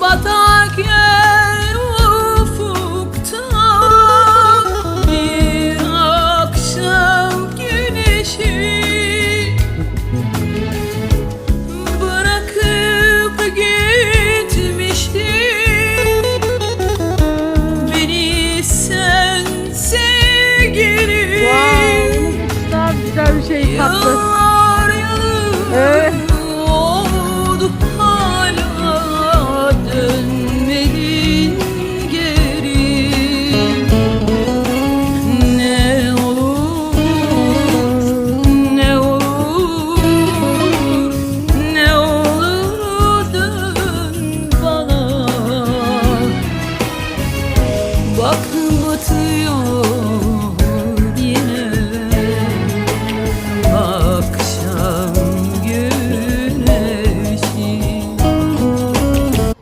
Batak yer ufukta. Bir akşam güneşi Bırakıp gitmişti Beni sen sevgilim wow, Güzel bir şey tatlı aklım batıyor.